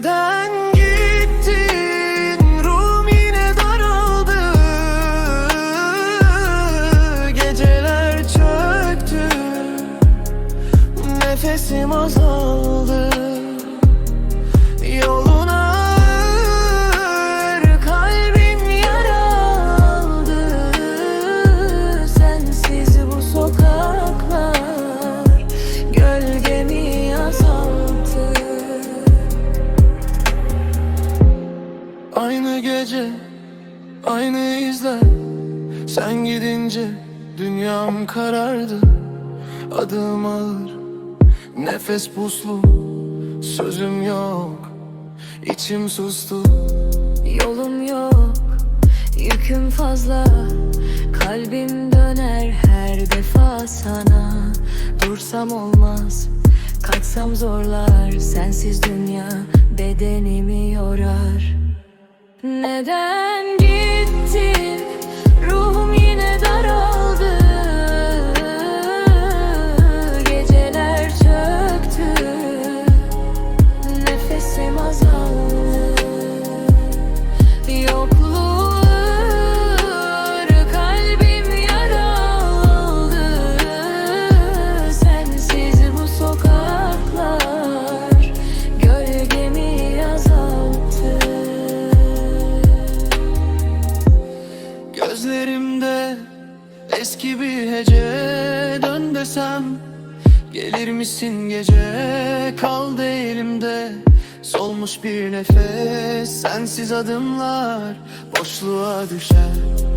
Neden gittin? Rum yine daraldı. Geceler çöktü. Nefesim azaldı. Gece, aynı izler. Sen gidince dünyam karardı. Adım ağır, nefes puslu Sözüm yok, içim sustu. Yolum yok, yüküm fazla. Kalbim döner her defa sana. Dursam olmaz, kaçsam zorlar. Sensiz dünya bedenimi yorar Neden hece Dön desem. Gelir misin gece? Kaldı elimde. Solmuş bir nefes Sensiz adımlar boşluğa düşer